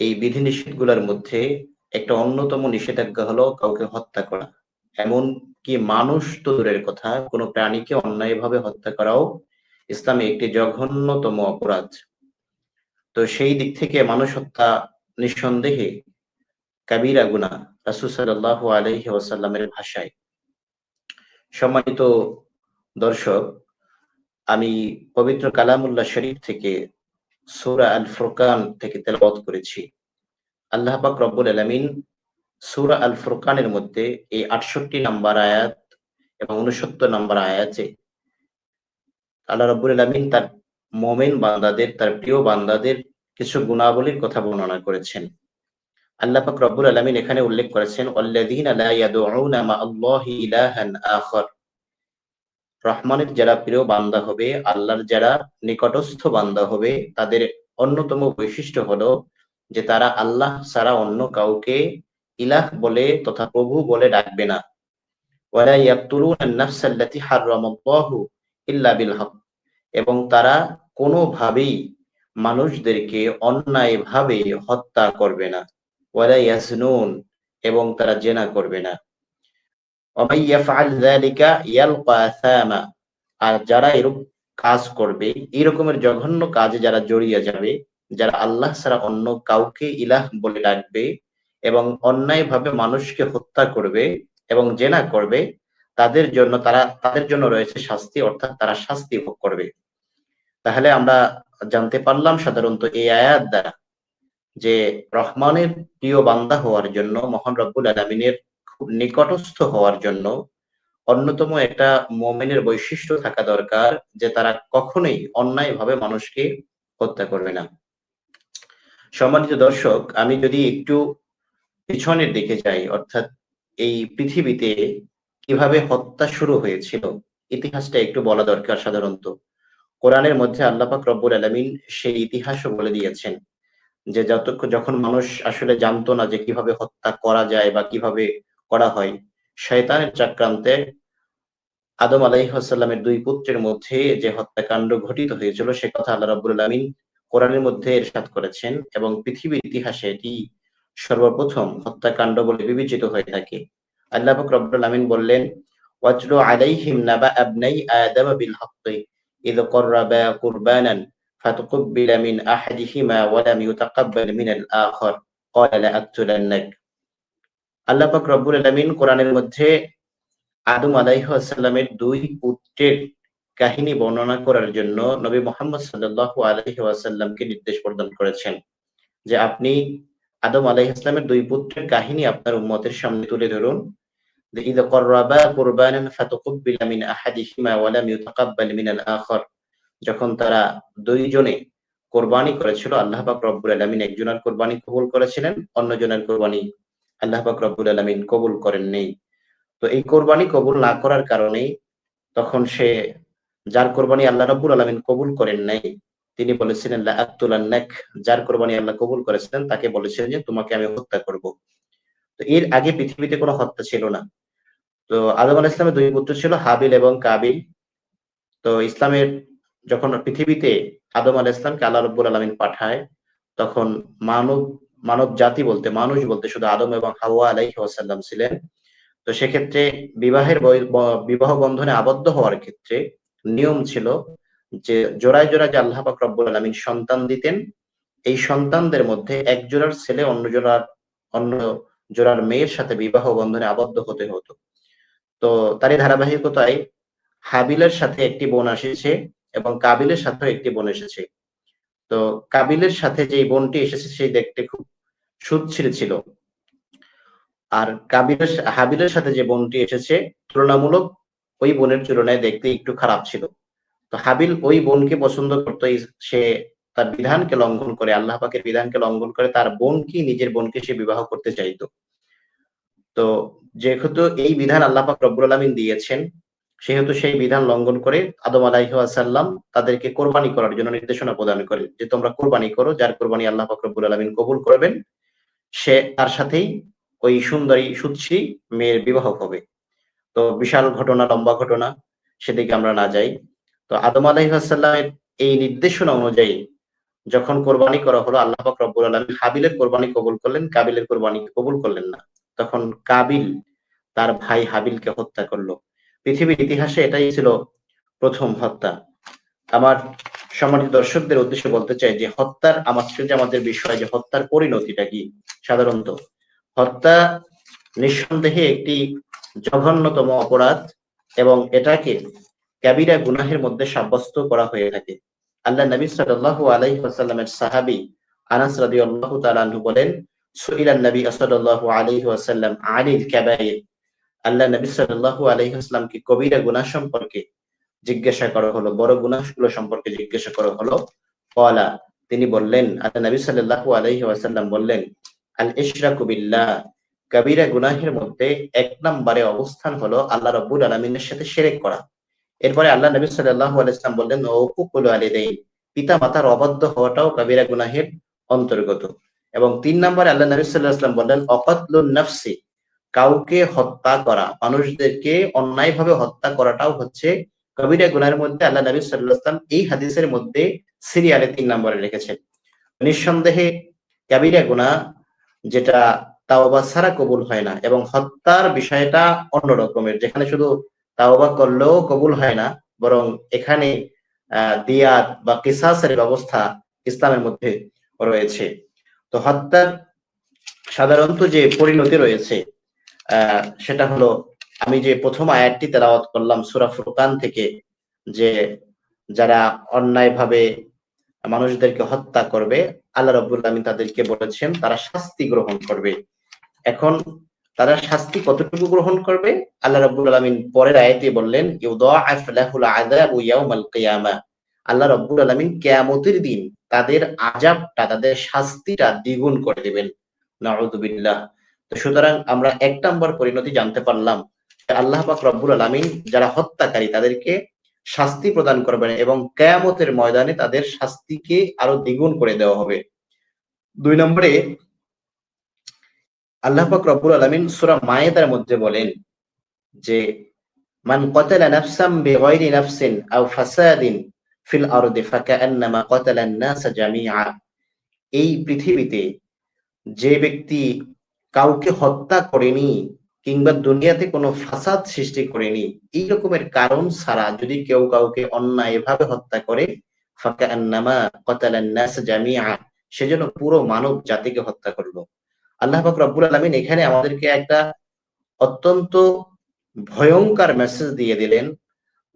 এই বিধিনিষেধগুলোর মধ্যে একটা অন্যতম নিষেধাজ্ঞা হলো কাউকে হত্যা করা। এমনকি মানুষ তো দূরের কথা, কোনো প্রাণীকে অন্যায়ভাবে হত্যা করাও ইসলামে একটি জঘন্যতম অপরাধ। তো সেই দিক থেকে মানুষ হত্যা নিঃসন্দেহে কাবিরা গুনাহ রাসূল সাল্লাল্লাহু আলাইহি ওয়াসাল্লামের ভাষায়। সম্মানিত দর্শক, আমি পবিত্র কালামুল্লাহ শরীফ থেকে সূরা আল ফুরকান থেকে তেলাওয়াত করেছি। আল্লাহ পাক রব্বুল আলামিন সূরা আল ফুরকানের মধ্যে এই 68 নাম্বার আয়াত এবং 69 নাম্বার আয়াতে আল্লাহ রাব্বুল আলামিন তার মুমিন বান্দাদের, তার প্রিয় বান্দাদের কিছু গুণাবলীর কথা বর্ণনা করেছেন। আল্লাহ পাক রব্বুল আলামিন এখানে উল্লেখ করেছেন, ওয়াল্লাযীনা লা ইয়াদউনা মা আল্লাহি ইলাহান আখার রহমানের যারা প্রিয় বান্দা হবে, আল্লাহর যারা নিকটস্থ বান্দা হবে, তাদের অন্যতম বৈশিষ্ট্য হলো যে তারা আল্লাহ ছাড়া অন্য কাউকে ইলাহ বলে তথা প্রভু বলে ডাকবে না। ইল্লা বিল হক। এবং তারা কোনোভাবেই মানুষদেরকে অন্যায়ভাবে হত্যা করবে না। এবং তারা জেনা করবে না। আর যারা এরূপ কাজ করবে, এই রকমের জঘন্য কাজে যারা জড়িয়ে যাবে, যারা আল্লাহ ছাড়া অন্য কাউকে ইলাহ বলে ডাকবে এবং অন্যায়ভাবে মানুষকে হত্যা করবে এবং জেনা করবে, তাদের জন্য তারা, তাদের জন্য রয়েছে শাস্তি, অর্থাৎ তারা শাস্তি ভোগ করবে। তাহলে আমরা জানতে পারলাম সাধারণত এই আয়াত দ্বারা যে রহমানের প্রিয় বান্দা হওয়ার জন্য মহান রব্বুল আলমিনের নিকটস্থ হওয়ার জন্য অন্যতম একটা মোমেনের বৈশিষ্ট্য থাকা দরকার যে তারা কখনোই অন্যায়ভাবে মানুষকে হত্যা করবে না। সম্মানিত দর্শক, আমি যদি একটু পিছনের দিকে যাই, অর্থাৎ এই পৃথিবীতে কীভাবে হত্যা শুরু হয়েছিল, ইতিহাসটা একটু বলা দরকার সাধারণত। কোরআনের মধ্যে আল্লাপাক রব্বুল আলমিন সেই ইতিহাসও বলে দিয়েছেন যে যত যখন মানুষ আসলে জানতো না যে কীভাবে হত্যা করা যায় বা কীভাবে করা হয় শয়তানের চক্রান্তে আদম আলাইহাসাল্লামের দুই পুত্রের মধ্যে যে হত্যাকাণ্ড ঘটিত হয়েছিল সে কথা আল্লাহ রাব্বুল আলামিন কোরআনের মধ্যে এরশাদ করেছেন এবং পৃথিবীর ইতিহাসে এটি সর্বপ্রথম হত্যাকাণ্ড বলে বিবেচিত হয়ে থাকে আল্লাহ পাক রব্বুল আলামিন বললেন ওয়াজলু আলাইহিম নাবা আবনাই আদম বিল হাক্কি ইয قربا قربانا فتقبل من احدهما ولم يتقبل من الاخر قال لأقتلنك আল্লাহ পাক রব্বুল আলামিন কোরআনের মধ্যে আদম আলাইহাল্লামের দুই পুত্রের কাহিনী বর্ণনা করার জন্য নবী মোহাম্মদ সাল্লাল্লাহু আলাইহি ওয়াসাল্লামকে নির্দেশ প্রদান করেছেন যে আপনি আদম আলাইহিসসালামের দুই পুত্রের কাহিনী আপনার উম্মতের সামনে তুলে ধরুন إذا قربا قربانا فتقبل من أحدهما ولم يتقبل من الآخر যখন তারা দুইজনে কোরবানি করেছিল আল্লাহ পাক রব্বুল আলামিন একজনের কোরবানি কবুল করেছিলেন অন্যজনের কোরবানি আল্লাহ পাক আলামিন কবুল করেন নেই। তো এই কোরবানি কবুল না করার কারণে তখন সে, যার কোরবানি আল্লাহ রব্বুল আলামিন কবুল করেন নাই, তিনি বলেছিলেন লাআতুলান্নাক যার কোরবানি আল্লাহ কবুল করেছিলেন, তাকে বলেছিলেন যে, তোমাকে আমি হত্যা করব। তো এর আগে পৃথিবীতে কোনো হত্যা ছিল না। তো আদম আলাহ ইসলামের দুই পুত্র ছিল, হাবিল এবং কাবিল। তো ইসলামের যখন পৃথিবীতে আদম আলাহ ইসলামকে আল্লাহ রব্বুল আলমিন পাঠায়, তখন মানব মানব জাতি বলতে, মানুষ বলতে শুধু আদম এবং হাওয়া আলাইহি ওয়াসাল্লাম ছিলেন। তো সেক্ষেত্রে বিবাহের বিবাহ বন্ধনে আবদ্ধ হওয়ার ক্ষেত্রে নিয়ম ছিল যে, জোড়ায় জোড়ায় যে আল্লাহ পাক রব্বুল আলমিন সন্তান দিতেন, এই সন্তানদের মধ্যে এক জোড়ার ছেলে, অন্য জোড়ার অন্য জোড়ার মেয়ের সাথে বিবাহ বন্ধনে আবদ্ধ হতে হতো। তো তারই ধারাবাহিকতায় হাবিলের সাথে একটি বোন এসেছে এবং কাবিলের সাথেও একটি বোন এসেছে। তো কাবিলের সাথে যে বোনটি এসেছে সেই দেখতে খুব সুচ্ছিল ছিল আর কাবিলের হাবিলের সাথে যে বোনটি এসেছে, তুলনামূলক ওই বোনের তুলনায় দেখতে একটু খারাপ ছিল। তো হাবিল ওই বোনকে পছন্দ করতো সে তার বিধানকে লঙ্ঘন করে, আল্লাহ পাকের বিধানকে লঙ্ঘন করে তার বোনকে নিজের বোনকে সে বিবাহ করতে চাইতো। তো যেহেতু এই বিধান আল্লাহ পাক রব্বুল আলমিন দিয়েছেন, সেহেতু সেই বিধান লঙ্ঘন করে আদম আলাইহাসাল্লাম তাদেরকে কোরবানি করার জন্য নির্দেশনা প্রদান করে যে তোমরা কোরবানি করো, যার কোরবানি আল্লাহ পাক রব্বুল আলমিন কবুল করবেন। সে তার সাথেই ওই সুন্দরী সুচ্ছি মেয়ের বিবাহ হবে। তো বিশাল ঘটনা, লম্বা ঘটনা, সেদিকে আমরা না যাই। তো আদম আলাইহাসাল্লামের এই নির্দেশনা অনুযায়ী যখন কোরবানি করা হলো, আল্লাহ পাক রব্বুল আলামিন হাবিলের কোরবানি কবুল করলেন, কাবিলের কোরবানি কবুল করলেন না। তখন কাবিল তার ভাই হাবিলকে হত্যা করল। পৃথিবীর ইতিহাসে এটাই ছিল প্রথম হত্যা। আমার সম্মানিত দর্শকদের উদ্দেশ্যে বলতে চাই যে হত্যার আমার যে আমাদের বিষয় যে হত্যার পরিণতিটা কি, সাধারণত হত্যা নিঃসন্দেহে একটি জঘন্যতম অপরাধ এবং এটাকে ক্যাবিরা গুনাহের মধ্যে সাব্যস্ত করা হয়ে থাকে। আল্লাহ নবী সাল্লাল্লাহু আলাইহি ওয়াসাল্লামের সাহাবী আনাস রাদিয়াল্লাহু তাআলা আনহু বলেন সুইলান নবী সাল্লাল্লাহু আলাইহি ওয়াসাল্লাম আনিল কাবাইর। আল্লাহ নবী ওয়াসাল্লামকে কবিরা গুনাহ সম্পর্কে জিজ্ঞাসা করা হলো, বড় গুনাহগুলো সম্পর্কে জিজ্ঞাসা করা হলো। কলা তিনি বললেন, আল্লাহ নবী সাল্লাল্লাহু আলাইহি ওয়াসাল্লাম বললেন, আল ইশরাকু বিল্লাহ, কবিরা গুনাহের মধ্যে এক নম্বরে অবস্থান হলো আল্লাহ রাব্বুল আলামিনের সাথে শিরক করা। এরপরে আল্লাহ নবী সাল্লাল্লাহু আলাইহি ওয়াসাল্লাম বললেন ও কুকুল আলিদাইন পিতা মাতার অবাধ্য হওয়াটাও কবিরা গুনাহের অন্তর্গত। এবং তিন নম্বরে আল্লাহ নবী সাল্লাল্লাহু আলাইহি বললেন অকাতলুন নাফসি, কাউকে হত্যা করা, মানুষদেরকে অন্যায়ভাবে হত্যা করাটাও হচ্ছে কবিরা গুনাহের মধ্যে আল্লাহ নবী ওয়াসাল্লাম এই হাদিসের মধ্যে সিরিয়ালে তিন নম্বরে রেখেছেন নিঃসন্দেহে কাবিরা গুনা যেটা তাওবা ছাড়া কবুল হয় না এবং হত্যার বিষয়টা অন্য রকমের, যেখানে শুধু তাওবা করলেও কবুল হয় না, বরং এখানে দিয়াত বা কিসাসের ব্যবস্থা ইসলামের মধ্যে রয়েছে। তো হত্যার সাধারণত যে পরিণতি রয়েছে সেটা হলো আমি যে প্রথম আয়াতটি তেলাওয়াত করলাম, সুরা ফুরকান থেকে, যে যারা অন্যায়ভাবে মানুষদেরকে হত্যা করবে, আল্লাহ রব্বুল আলমিন তাদেরকে বলেছেন, তারা শাস্তি গ্রহণ করবে। এখন তারা শাস্তি কতটুকু গ্রহণ করবে? আল্লাহ রব্বুল আলমিন পরের আয়াতে বললেন আল্লাহ রব্বুল আলমিন কেয়ামতির দিন তাদের আজাবটা তাদের শাস্তিটা দ্বিগুণ করে দেবেন। নাউদুবিল্লাহ তো সুতরাং আমরা এক নম্বর পরিণতি জানতে পারলাম আল্লাহ পাক রব্বুল আলমিন যারা হত্যাকারী, তাদেরকে শাস্তি প্রদান করবেন এবং কেয়ামতের ময়দানে তাদের শাস্তিকে আরও দ্বিগুণ করে দেওয়া হবে। দুই নম্বরে, আল্লাহ পাক রব্বুল আলামিন সূরা মায়েদার মধ্যে বলেন যে, মান কতালা নাফসাম বিগাইরি নাফসিন আও ফাসাদিন ফিল আরদি ফাকান্নামা কতালা আন-নাস জামিআ। এই পৃথিবীতে যে ব্যক্তি কাউকে হত্যা করেনি কিংবা দুনিয়াতে কোনো ফাসাদ সৃষ্টি করেনি, এই রকমের কারণ ছাড়া যদি কেউ কাউকে অন্যায়ভাবে হত্যা করে সেজন্য পুরো মানব জাতিকে হত্যা করল। আল্লাহ রব্বুল আলমিন এখানে আমাদেরকে একটা অত্যন্ত ভয়ঙ্কর মেসেজ দিয়ে দিলেন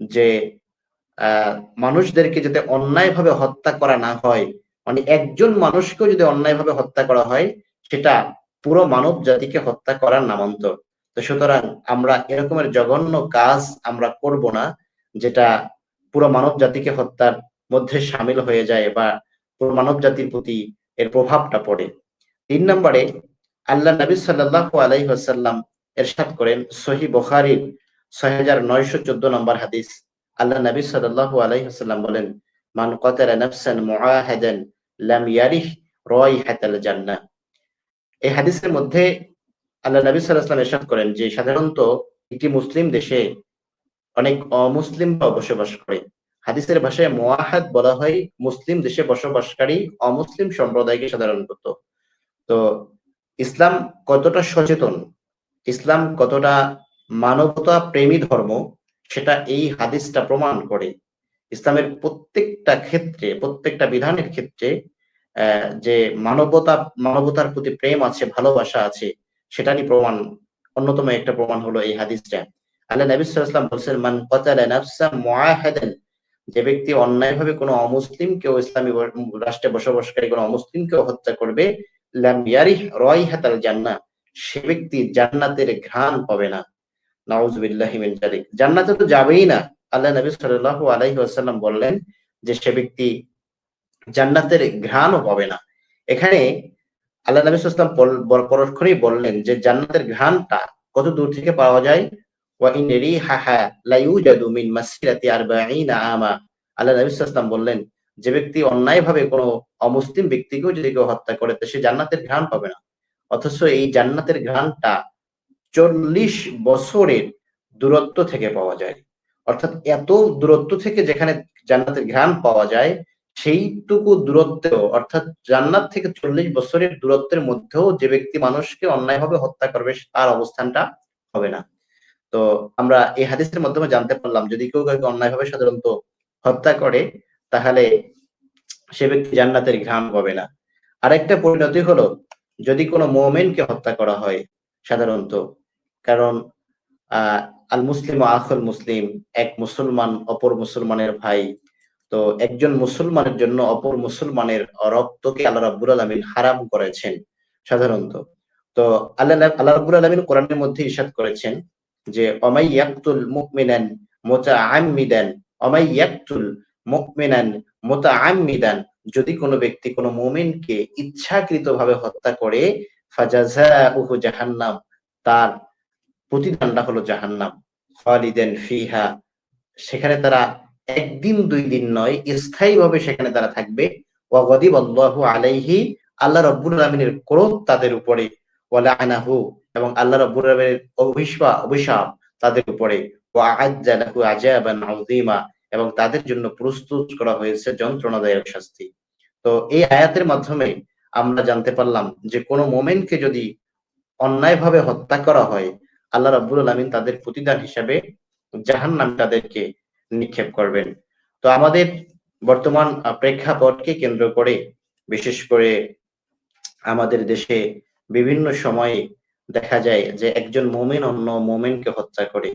যে মানুষদেরকে যাতে অন্যায়ভাবে হত্যা করা না হয় মানে একজন মানুষকেও যদি অন্যায়ভাবে হত্যা করা হয়, সেটা পুরো মানব জাতিকে হত্যা করার নামান্তর। তো সুতরাং আমরা এরকমের জঘন্য কাজ আমরা করব না, যেটা পুরো মানব জাতিকে হত্যার মধ্যে সামিল হয়ে যায় বা পুরো মানব জাতির প্রতি এর প্রভাবটা পড়ে। তিন নম্বরে আল্লাহ নবী সাল্লাল্লাহু আলাইহি ওয়াসাল্লাম এরশাদ করেন সহি বখারির ছয় হাজার নয়শো চোদ্দ নম্বর হাদিস। আল্লাহ নবী সাল্লাল্লাহু আলাইহি ওয়াসাল্লাম বলেন, মান কাতালা নাফসান মুআহাদান লাম ইয়ারিহ রাইহাতাল জান্নাহ। এই হাদিসের মধ্যে আল্লাহ নবী আলাইহি এরশাদ করেন যে সাধারণত একটি মুসলিম দেশে অনেক অমুসলিমরা বসবাস করে। হাদিসের ভাষায় মুআহাদ বলা হয় মুসলিম দেশে বসবাসকারী অমুসলিম সম্প্রদায়কে সাধারণ সাধারণত তো ইসলাম কতটা সচেতন, ইসলাম কতটা মানবতা প্রেমী ধর্ম, সেটা এই হাদিসটা প্রমাণ করে। ইসলামের প্রত্যেকটা ক্ষেত্রে, প্রত্যেকটা বিধানের ক্ষেত্রে যে মানবতা, মানবতার প্রতি প্রেম আছে, ভালোবাসা আছে সেটারই প্রমাণ, অন্যতম একটা প্রমাণ হলো এই হাদিসটা। আল্লাহ নবী আলাইহি বলছেন, মান কাতালা নাফসা মুআহাদান যে ব্যক্তি অন্যায়ভাবে কোনো অমুসলিম কেউ ইসলামী রাষ্ট্রে বসবাসকারী কোনো অমুসলিম কেউ হত্যা করবে, লাম ইয়ারিহ রাইহাতাল জান্নাহ, সে ব্যক্তি জান্নাতের ঘ্রাণ পাবে না। নাউজুবিল্লাহি মিন জালিক জান্নাতে তো যাবেই না। আল্লাহ নবী সাল্লাল্লাহু আলাইহি ওয়াসাল্লাম বললেন যে সে ব্যক্তি জান্নাতের ঘ্রাণও পাবে না। এখানে আল্লাহ নবী সাল্লাল্লাহু পরক্ষণেই বললেন যে জান্নাতের ঘ্রাণটা কত দূর থেকে পাওয়া যায়? ওয়া ইন রিহাহা লা ইউজাদু মাসিরাতি 40 আমা। আল্লাহ নবী সাল্লাল্লাহু বললেন, যে ব্যক্তি অন্যায়ভাবে কোনো অমুসলিম ব্যক্তিকেও যদি কেউ হত্যা করে, তো সে জান্নাতের ঘ্রাণ পাবে না। অথচ এই জান্নাতের ঘ্রাণটা চল্লিশ বছরের দূরত্ব থেকে পাওয়া যায়। অর্থাৎ এত দূরত্ব থেকে যেখানে জান্নাতের ঘ্রাণ পাওয়া যায় সেইটুকু দূরত্বেও, অর্থাৎ জান্নাত থেকে চল্লিশ বছরের দূরত্বের মধ্যেও যে ব্যক্তি মানুষকে অন্যায়ভাবে হত্যা করবে তার অবস্থানটা হবে না। তো আমরা এই হাদিসের মাধ্যমে জানতে পারলাম, যদি কেউ কাউকে অন্যায়ভাবে সাধারণত হত্যা করে, তাহলে সে ব্যক্তি জান্নাতের ঘ্রাণ পাবে না। আরেকটা পরিণতি হলো, যদি কোনো মোমেনকে হত্যা করা হয় সাধারণত, কারণ, আহ আল মুসলিম আখল মুসলিম এক মুসলমান অপর মুসলমানের ভাই তো একজন মুসলমানের জন্য অপর মুসলমানের রক্তকে আল্লাহ রাব্বুল আলমিন হারাম করেছেন সাধারণত। তো আল্লাহ আল্লাহ রাব্বুল আলমিন কোরআনের মধ্যে ইসাদ করেছেন যে অমাই ইয়াকতুল মুকমিনান মোতা আমিদান অমাই ইয়াকতুল মুকমিনান মোতা আমিদান যদি কোনো ব্যক্তি কোনো মোমেনকে ইচ্ছাকৃতভাবে হত্যা করে ফাজাজা উহু জাহান্নাম তার প্রতিদানটা হলো জাহান্নাম। খালিদেন ফিহা, সেখানে তারা একদিন, দুই দিন নয়, স্থায়ীভাবে সেখানে তারা থাকবে। ওয়াগদিব আল্লাহু আলাইহি, আল্লাহ রব্বুল আলমিনের ক্রোধ তাদের উপরে। ওয়ালা আনাহু এবং আল্লাহ রব্বুল আলমিনের অভিশাপ অভিশাপ তাদের উপরে। ওয়া আজ্জা লাহু আজাবান আযীমা, এবং তাদের জন্য প্রস্তুত করা হয়েছে যন্ত্রণাদায়ক শাস্তি। তো এই আয়াতের মাধ্যমে আমরা জানতে পারলাম যে কোনো মোমেনকে যদি অন্যায়ভাবে হত্যা করা হয়, আল্লাহ রাব্বুল আলামিন তাদের প্রতিদান হিসাবে জাহান্নাম তাদেরকে নিক্ষেপ করবেন। তো আমাদের বর্তমান প্রেক্ষাপটকে কেন্দ্র করে, বিশেষ করে আমাদের দেশে বিভিন্ন সময়ে দেখা যায় যে একজন মোমেন অন্য মোমেনকে হত্যা করে।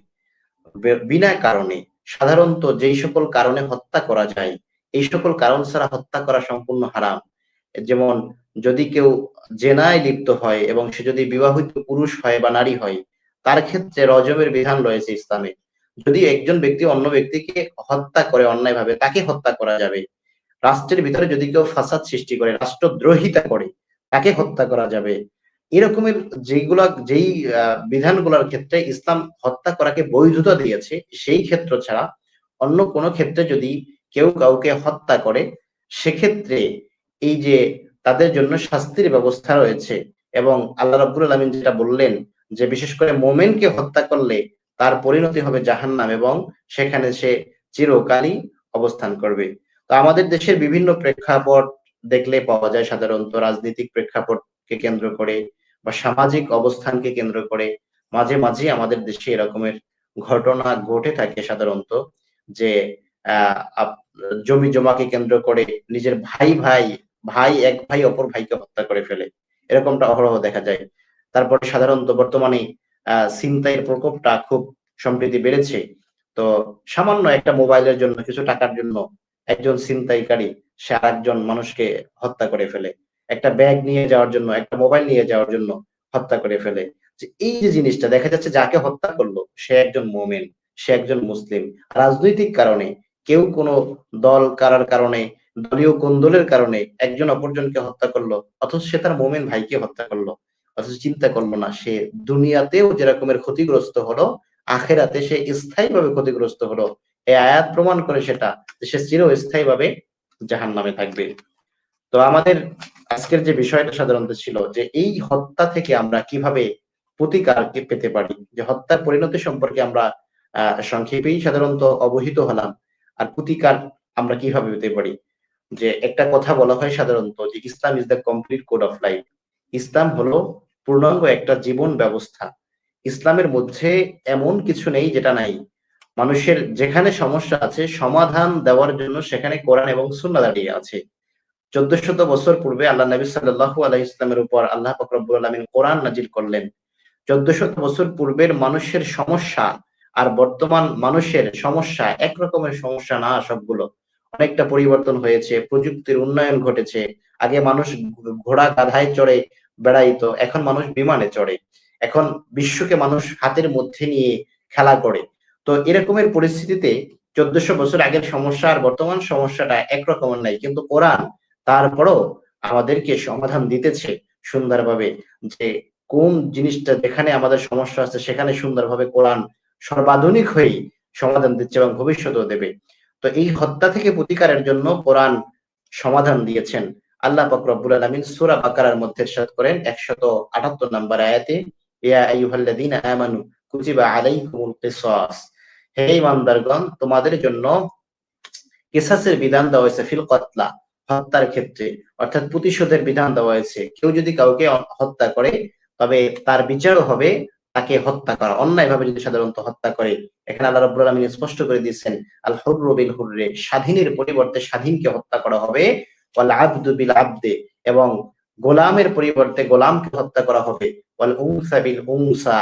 বিনা কারণে, সাধারণত যেই সকল কারণে হত্যা করা যায়, এই সকল কারণ ছাড়া হত্যা করা সম্পূর্ণ হারাম। যেমন, যদি কেউ জেনায় লিপ্ত হয় এবং সে যদি বিবাহিত পুরুষ হয় বা নারী হয়, তার ক্ষেত্রে রজমের বিধান রয়েছে ইসলামে। যদি একজন ব্যক্তি অন্য ব্যক্তিকে হত্যা করে অন্যায়ভাবে তাকে হত্যা করা যাবে? রাষ্ট্রের ভিতরে যদি কেউ ফাসাদ সৃষ্টি করে, রাষ্ট্রদ্রোহিতা করে তাকে হত্যা করা যাবে? এরকমের যেগুলা, যেই বিধানগুলোর ক্ষেত্রে ইসলাম হত্যা করাকে বৈধতা দিয়েছে, সেই ক্ষেত্র ছাড়া অন্য কোনো ক্ষেত্রে যদি কেউ কাউকে হত্যা করে, সেক্ষেত্রে এই যে তাদের জন্য শাস্তির ব্যবস্থা রয়েছে এবং আল্লাহ রাব্বুল আলমিন যেটা বললেন যে বিশেষ করে মোমেনকে হত্যা করলে তার পরিণতি হবে জাহান্নাম এবং সেখানে সে চিরকালই অবস্থান করবে। তো আমাদের দেশের বিভিন্ন প্রেক্ষাপট দেখলে পাওয়া যায় সাধারণত রাজনৈতিক প্রেক্ষাপটকে কেন্দ্র করে বা সামাজিক অবস্থানকে কেন্দ্র করে। মাঝে মাঝে আমাদের দেশে এরকমের ঘটনা ঘটে থাকে সাধারণত যে জমি জমাকে কেন্দ্র করে নিজের ভাই ভাই ভাই, এক ভাই, অপর ভাইকে হত্যা করে ফেলে। এরকমটা অহরহ দেখা যায়। তারপরে সাধারণত বর্তমানে ছিনতাইয়ের প্রকোপটা খুব সম্প্রীতি বেড়েছে। তো সামান্য একটা মোবাইলের জন্য, কিছু টাকার জন্য একজন ছিনতাইকারী সে আরেকজন মানুষকে হত্যা করে ফেলে। একটা ব্যাগ নিয়ে যাওয়ার জন্য, একটা মোবাইল নিয়ে যাওয়ার জন্য হত্যা করে ফেলে। যে এই যে জিনিসটা, দেখা যাচ্ছে যাকে হত্যা করল, সে একজন মোমেন, সে একজন মুসলিম। রাজনৈতিক কারণে, কেউ কোনো দল কারার কারণে, দলীয় কোন্দলের কারণে একজন অপরজনকে হত্যা করল, অথচ সে তার মোমেন ভাইকে হত্যা করল। অথচ চিন্তা করল না, সে দুনিয়াতেও যেরকমের ক্ষতিগ্রস্ত হলো, আখেরাতে সে স্থায়ীভাবে ক্ষতিগ্রস্ত হলো। এই আয়াত প্রমাণ করে সেটা সে চিরস্থায়ী ভাবে জাহান নামে থাকবে। তো আমাদের আজকের যে বিষয়টা সাধারণত ছিল, যে এই হত্যা থেকে আমরা কীভাবে প্রতিকার পেতে পারি? যে হত্যার পরিণতি সম্পর্কে আমরা সংক্ষেপেই সাধারণত অবহিত হলাম, আর প্রতিকার আমরা কীভাবে পেতে পারি? যে একটা কথা বলা হয় সাধারণত, যে Islam is the complete code of life ইসলাম হলো পূর্ণাঙ্গ একটা জীবন ব্যবস্থা। ইসলামের মধ্যে এমন কিছু নেই যেটা নাই। মানুষের যেখানে সমস্যা আছে, সমাধান দেওয়ার জন্য সেখানে কোরআন এবং সুন্না দাঁড়িয়ে আছে। চোদ্দ শত বছর পূর্বে আল্লাহ নবী সাল্লাহু আলাহ ইসলামের উপর আল্লাহ ফকরবুল আলমিন কোরআন নাজিল করলেন। চোদ্দ শত বছর পূর্বের মানুষের সমস্যা আর বর্তমান মানুষের সমস্যা একরকমের সমস্যা না সবগুলো। অনেকটা পরিবর্তন হয়েছে, প্রযুক্তির উন্নয়ন ঘটেছে। আগে মানুষ ঘোড়া গাধায় চড়ে বেড়াইতো এখন মানুষ বিমানে চড়ে। এখন বিশ্বকে মানুষ হাতের মধ্যে নিয়ে খেলা করে। তো এরকমের পরিস্থিতিতে চোদ্দশো বছর আগের সমস্যা আর বর্তমান সমস্যাটা একরকমের নাই। কিন্তু কোরআন তারপরও আমাদেরকে সমাধান দিতেছে সুন্দরভাবে যে কোন জিনিসটা যেখানে আমাদের সমস্যা আছে সেখানে সুন্দরভাবে কোরআন সর্বাধুনিক হয়েই সমাধান দিচ্ছে এবং ভবিষ্যতেও দেবে। তো এই হত্যা থেকে প্রতিকারের জন্য কোরআন সমাধান দিয়েছেন। আল্লাহ পাক রব্বুল আলামিন সূরা বাকারার মধ্যে ইরশাদ করেন 178 নম্বর আয়াতে, ইয়া আইয়ুহাল্লাযীনা আমানু কুতিবা আলাইকুমুল কিসাস। হে ইমানদারগণ, তোমাদের জন্য কেসাসের বিধান দেওয়া হয়েছে ফিল কতলা, হত্যার ক্ষেত্রে। অর্থাৎ প্রতিশোধের বিধান দেওয়া হয়েছে। কেউ যদি কাউকে হত্যা করে, তবে তার বিচারও হবে তাকে হত্যা করা। অন্যায়ভাবে যদি সাধারণত হত্যা করে, এখানে আল্লাহ রাব্বুল আলামিন স্পষ্ট করে দিয়েছেন আল হুররু বিল হুররে, স্বাধীনের পরিবর্তে স্বাধীনকে হত্যা করা হবে। ওয়াল আবদু বিল আবদে, এবং গোলামের পরিবর্তে গোলামকে হত্যা করা হবে। উনসা বিল উনসা,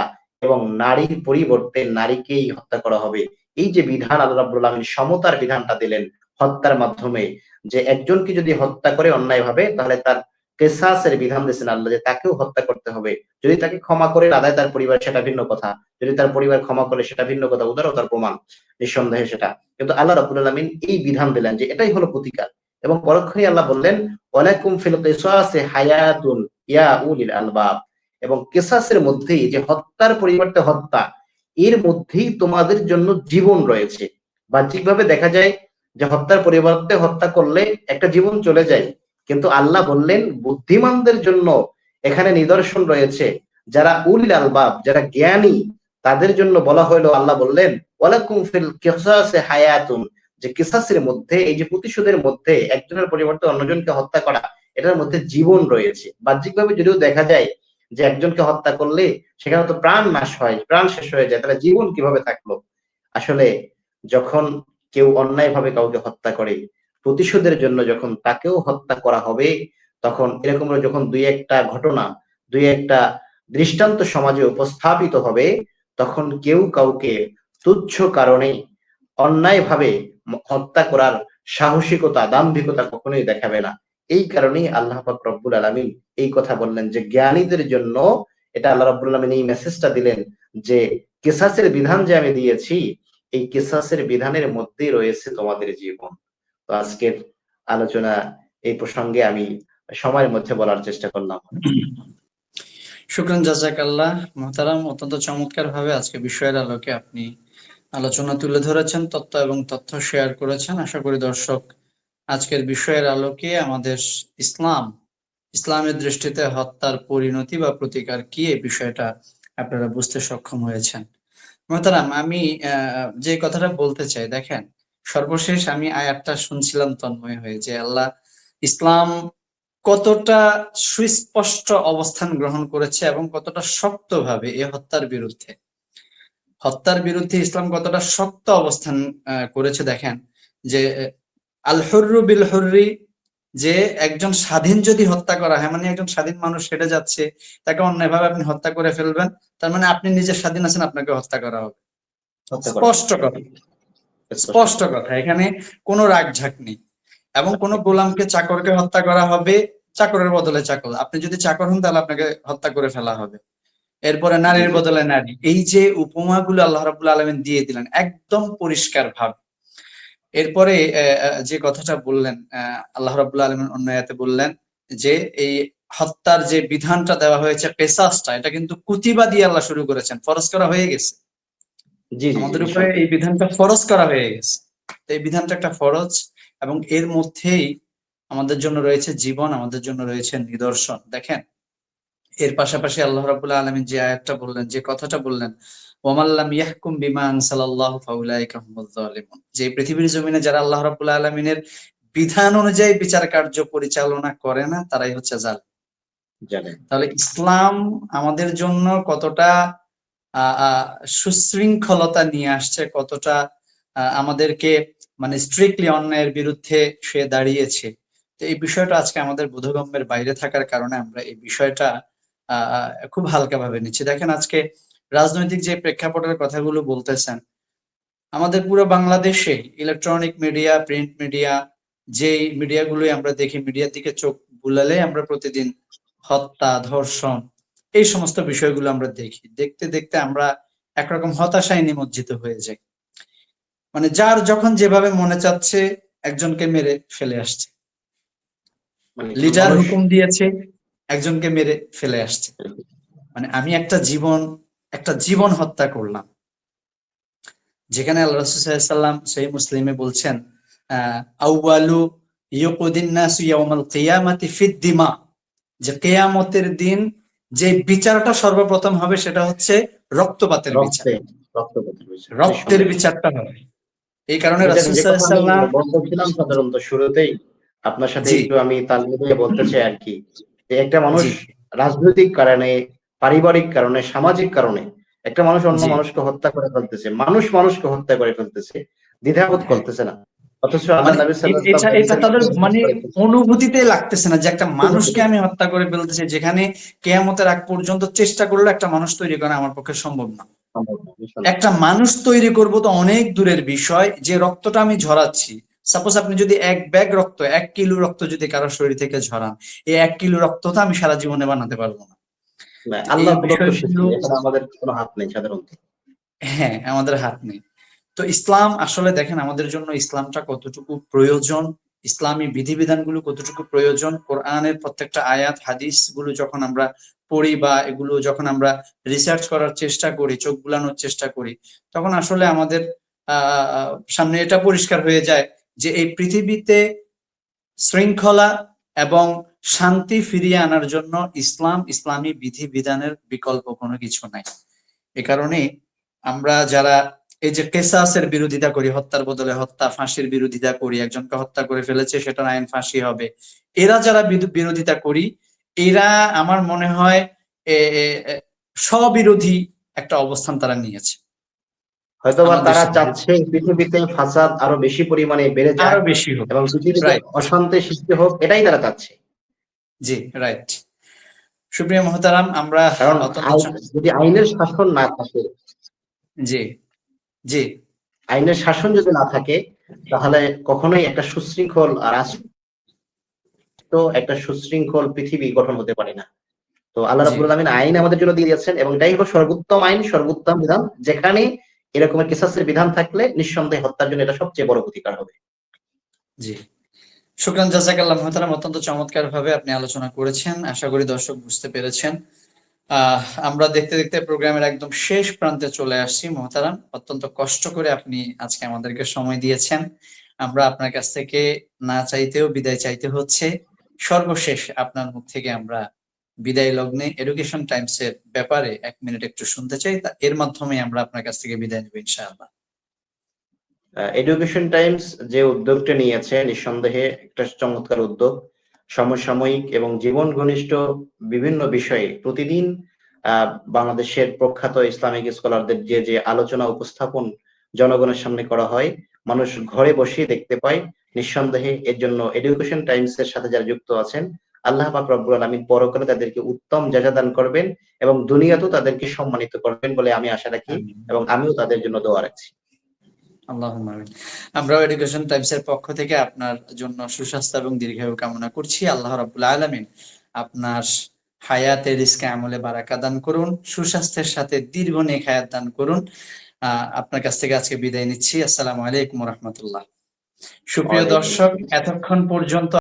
এবং নারীর পরিবর্তে নারীকেই হত্যা করা হবে। এই যে বিধান আল্লাহ রাব্বুল সমতার বিধানটা দিলেন হত্যার মাধ্যমে, যে একজনকে যদি হত্যা করে অন্যায়ভাবে, তাহলে তার কেসাসের বিধান দিয়েছেন আল্লাহ যে তাকেও হত্যা করতে হবে। যদি তাকে ক্ষমা করে আদায় তার পরিবার, সেটা ভিন্ন কথা। যদি তার পরিবার ক্ষমা করে, সেটা ভিন্ন কথা। উদারতার প্রমাণ, নিঃসন্দেহে সেটা। কিন্তু আল্লাহ রাব্বুল আলামিন এই বিধান দিলেন যে এটাই হলো প্রতিকার। এবং পরক্ষণে আল্লাহ বললেন ওয়ালাকুম ফিল কিসাসে হায়াতুন ইয়া উলিল আলবাব। এবং কেসাসের মধ্যেই যে হত্যার পরিবর্তে হত্যা, এর মধ্যেই তোমাদের জন্য জীবন রয়েছে। বাহ্যিকভাবে দেখা যায় যে হত্যার পরিবর্তে হত্যা করলে একটা জীবন চলে যায়। কিন্তু আল্লাহ বললেন, বুদ্ধিমানদের জন্য এখানে নিদর্শন রয়েছে। যারা উলিল আলবাব, যারা জ্ঞানী, তাদের জন্য বলা হলো আল্লাহ বললেন ওয়ালাকুম ফিল কিসাসে হায়াতুন যে কিসাসের মধ্যে, এই যে প্রতিশোধের মধ্যে একজনের পরিবর্তে অন্যজনকে হত্যা করা, এটার মধ্যে জীবন রয়েছে। বাহ্যিকভাবে যদিও দেখা যায় যে একজনকে হত্যা করলে সেখানে তো প্রাণ নাশ হয়, প্রাণ শেষ হয়ে যায়, তাহলে জীবন কীভাবে থাকল? আসলে যখন কেউ অন্যায়ভাবে কাউকে হত্যা করে, প্রতিশোধের জন্য যখন তাকেও হত্যা করা হবে, তখন এরকম যখন দুই একটা ঘটনা, দুই একটা দৃষ্টান্ত সমাজে উপস্থাপিত হবে, তখন কেউ কাউকে তুচ্ছ কারণে অন্যায়ভাবে হত্যা করার সাহসিকতা, দাম্ভিকতা কখনোই দেখাবে না। এই কারণেই আল্লাহ রব্বুল আলামিন এই কথা বললেন যে, জ্ঞানীদের জন্য এটা আল্লাহ রব্বুল আলামিন এই মেসেজটা দিলেন যে, কেসাসের বিধান যে আমি দিয়েছি, এই কেসাসের বিধানের মধ্যেই রয়েছে তোমাদের জীবন। তো আজকের আলোচনা এই প্রসঙ্গে আমি সময়ের মধ্যে বলার চেষ্টা করলাম। শুক্রান জাজাক আল্লাহ মহতারাম, অত্যন্ত চমৎকার ভাবে আজকে বিষয়ের আলোকে আপনি আলোচনা তুলে ধরেছেন, তথ্য এবং তথ্য শেয়ার করেছেন। আশা করি দর্শক, আজকের বিষয়ের আলোকে আমাদের ইসলাম, ইসলামের দৃষ্টিতে হত্যার পরিণতি বা প্রতিকার কি এই বিষয়টা আপনারা বুঝতে সক্ষম হয়েছেন। মহতারাম, আমি যে কথাটা বলতে চাই, দেখেন, সর্বশেষ আমি আয়াতটা শুনছিলাম তন্ময় হয়ে যে আল্লাহ ইসলাম কতটা সুস্পষ্ট অবস্থান গ্রহণ করেছে এবং কতটা শক্তভাবে এ হত্যার বিরুদ্ধে। হত্যার বিরুদ্ধে ইসলাম কতটা শক্ত অবস্থান করেছে দেখেন যে আল হর্রু বিল হর্রি যে একজন স্বাধীন যদি হত্যা করা হয় মানে একজন স্বাধীন মানুষ হেঁটে যাচ্ছে তাকে অন্যায়ভাবে আপনি হত্যা করে ফেলবেন তার মানে আপনি নিজে স্বাধীন আছেন আপনাকে হত্যা করা হবে। স্পষ্ট কথা। স্পষ্ট। কথা এখানে কোনো রাগ ঝাঁক নেই। এবং কোন গোলামকে চাকরকে হত্যা করা হবে চাকরের বদলে চাকর। আপনি যদি চাকর হন তাহলে আপনাকে হত্যা করে ফেলা হবে। এরপরে নারীর বদলে নারী। এই যে উপমাগুলো আল্লাহ রাবুল আলমিন দিয়ে দিলেন একদম পরিষ্কার ভাবে এরপরে যে কথাটা বললেন আল্লাহ রাবুল্লাহ আলমিন অন্য বললেন যে এই হত্যার যে বিধানটা দেওয়া হয়েছে পেসাসটা এটা কিন্তু কুতিবা দিয়ে আল্লাহ শুরু করেছেন। ফরজ করা হয়ে গেছে। আমাদের উপরে এই বিধানটা ফরজ করা হয়ে গেছে। এই বিধানটা একটা ফরজ এবং এর মধ্যেই আমাদের জন্য রয়েছে জীবন আমাদের জন্য রয়েছে নিদর্শন। দেখেন এর পাশাপাশি আল্লাহ রাবুল্লাহ আলমিন যে আয়াতটা বললেন যে কথাটা বললেন ওমাল্লাম ইয়াহকুম বিমান সাল্লাহ যে পৃথিবীর জমিনে যারা আল্লাহ রাবুল্লাহ আলমিনের বিধান অনুযায়ী বিচার কার্য পরিচালনা করে না তারাই হচ্ছে জাল তাহলে ইসলাম আমাদের জন্য কতটা সুশৃঙ্খলতা নিয়ে আসছে কতটা আমাদেরকে মানে স্ট্রিক্টলি অন্যায়ের বিরুদ্ধে সে দাঁড়িয়েছে তো এই বিষয়টা আজকে আমাদের বোধগম্যের বাইরে থাকার কারণে আমরা এই বিষয়টা খুব হালকাভাবে নিচ্ছি। দেখেন আজকে রাজনৈতিক যে প্রেক্ষাপটের কথাগুলো বলতেছেন আমাদের পুরো বাংলাদেশে ইলেকট্রনিক মিডিয়া প্রিন্ট মিডিয়া যে মিডিয়াগুলোই আমরা দেখি মিডিয়ার দিকে চোখ বুলালে আমরা প্রতিদিন হত্যা ধর্ষণ এই সমস্ত বিষয়গুলো আমরা দেখি। দেখতে দেখতে আমরা একরকম হতাশায় নিমজ্জিত হয়ে যাই। মানে যার যখন যেভাবে মনে চাচ্ছে একজনকে মেরে ফেলে আসছে। লিডার মানে হুকুম দিয়েছে একজনকে মেরে ফেলে আসছে। মানে আমি একটা জীবন একটা জীবন হত্যা করলাম। যেখানে আল্লাহ রসুল্লাম সেই মুসলিমে বলছেন ফিদ্দিমা যে কেয়ামতের দিন যে বিচারটা সর্বপ্রথম হবে সেটা হচ্ছে রক্তপাতের বিচার। রক্তের বিচারটা হবে। এই কারণে সাধারণত শুরুতেই আপনার সাথে একটু আমি তাল মিলিয়ে বলতে চাই আর কি। একটা মানুষ রাজনৈতিক কারণে পারিবারিক কারণে সামাজিক কারণে একটা মানুষ অন্য মানুষকে হত্যা করে ফেলতেছে মানুষ মানুষকে হত্যা করে ফেলতেছে দ্বিধাবোধ করতেছে না। অথচ মানে এটা তাদের মানে অনুভূতিতে লাগতেছে না যে একটা মানুষকে আমি হত্যা করে ফেলতেছি যেখানে কেয়ামতের আগ পর্যন্ত চেষ্টা করলে একটা মানুষ তৈরি করা আমার পক্ষে সম্ভব না। একটা মানুষ তৈরি করব তো অনেক দূরের বিষয় যে রক্তটা আমি ঝরাচ্ছি সাপোজ আপনি যদি এক ব্যাগ রক্ত এক কিলো রক্ত যদি কারও শরীর থেকে ঝরান এই এক কিলো রক্ত তো আমি সারা জীবনে বানাতে পারব না। আল্লাহ আমাদের কোনো হাত নেই সাধারণত। হ্যাঁ আমাদের হাত নেই। তো ইসলাম আসলে দেখেন আমাদের জন্য ইসলামটা কতটুকু প্রয়োজন ইসলামী বিধিবিধানগুলো কতটুকু প্রয়োজন কোরআনের প্রত্যেকটা আয়াত হাদিসগুলো যখন আমরা পড়ি বা এগুলো যখন আমরা রিসার্চ করার চেষ্টা করি চোখ বুলানোর চেষ্টা করি তখন আসলে আমাদের আহ সামনে এটা পরিষ্কার হয়ে যায় যে এই পৃথিবীতে শৃঙ্খলা এবং শান্তি ফিরিয়ে আনার জন্য ইসলাম, ইসলামী বিধিবিধানের বিকল্প কোনো কিছু নাই। এ কারণে আমরা যারা এই যে কেসাসের বিরোধিতা করি, হত্যার বদলে হত্যা, ফাঁসির বিরোধিতা করি, একজনকে হত্যা করে ফেলেছে, সেটার আইন ফাঁসি হবে। এরা যারা বিরো- বিরোধিতা করি, এরা আমার মনে হয় স্ববিরোধী একটা অবস্থান তারা নিয়েছে। হয়তো বা তারা চাচ্ছে পৃথিবীতে ফাসাদ আরও বেশি পরিমাণে বেড়ে যায় আরও বেশি হোক। এবং পৃথিবীতে অশান্তি সৃষ্টি হোক এটাই তারা চাচ্ছে। জি রাইট সুপ্রিয় মহতারাম আমরা যদি আইনের শাসন না থাকে জি জি। আইনের শাসন যদি না থাকে তাহলে কখনোই একটা সুশৃঙ্খল রাষ্ট্র একটা সুশৃঙ্খল পৃথিবী গঠন হতে পারে না। তো আল্লাহ জি। রাব্বুল আলামিন আইন আমাদের জন্য দিয়ে দিয়েছেন এবং এটাই হলো সর্বোত্তম আইন সর্বোত্তম বিধান। যেখানে এরকমের কেসাসের বিধান থাকলে নিঃসন্দেহে হত্যার জন্য এটা সবচেয়ে বড় প্রতিকার হবে। জি। শুক্রান, জাজাকাল্লাহ মহতারাম অত্যন্ত চমৎকার ভাবে আপনি আলোচনা করেছেন। আশা করি দর্শক বুঝতে পেরেছেন। আমরা দেখতে দেখতে প্রোগ্রামের একদম শেষ প্রান্তে চলে আসছি। মহতারাম, অত্যন্ত কষ্ট করে আপনি আজকে আমাদেরকে সময় দিয়েছেন। আমরা আপনার কাছ থেকে না চাইতেও বিদায় চাইতে হচ্ছে। সর্বশেষ আপনার মুখ থেকে আমরা বিদায় লগ্নে এডুকেশন টাইমস এর ব্যাপারে এক মিনিট একটু শুনতে চাই এর মাধ্যমে আমরা আপনার কাছ থেকে বিদায় নেব ইনশাআল্লাহ। এডুকেশন টাইমস যে উদ্যোগটা নিয়েছে, নিঃসন্দেহে একটা চমৎকার উদ্যোগ। সমসাময়িক এবং জীবন ঘনিষ্ঠ বিভিন্ন বিষয়ে প্রতিদিন বাংলাদেশের প্রখ্যাত ইসলামিক স্কলারদের যে যে আলোচনা উপস্থাপন জনগণের সামনে করা হয়, মানুষ ঘরে বসে দেখতে পায়। নিঃসন্দেহে এর জন্য এডুকেশন টাইমস এর সাথে যারা যুক্ত আছেন আল্লাহ পাক রব্বুল আলামিন পরকালে তাদেরকে উত্তম জাজাদান করবেন এবং দুনিয়াতেও তাদেরকে সম্মানিত করবেন বলে আমি আশা রাখি এবং আমিও তাদের জন্য দোয়া রাখছি। আমরাও এডুকেশন টাইমস এর পক্ষ থেকে আপনার জন্য সুস্বাস্থ্য এবং দীর্ঘায়ু কামনা করছি। আল্লাহ রাব্বুল আলামিন আপনার হায়াতে রিস্কে আমলে বারাকা দান করুন সুস্বাস্থ্যের সাথে দীর্ঘ নেক হায়াত দান করুন। আহ, আপনার কাছ থেকে আজকে বিদায় নিচ্ছি। আসসালামু আলাইকুম রহমতুল্লাহ। সুপ্রিয় দর্শক এতক্ষণ পর্যন্ত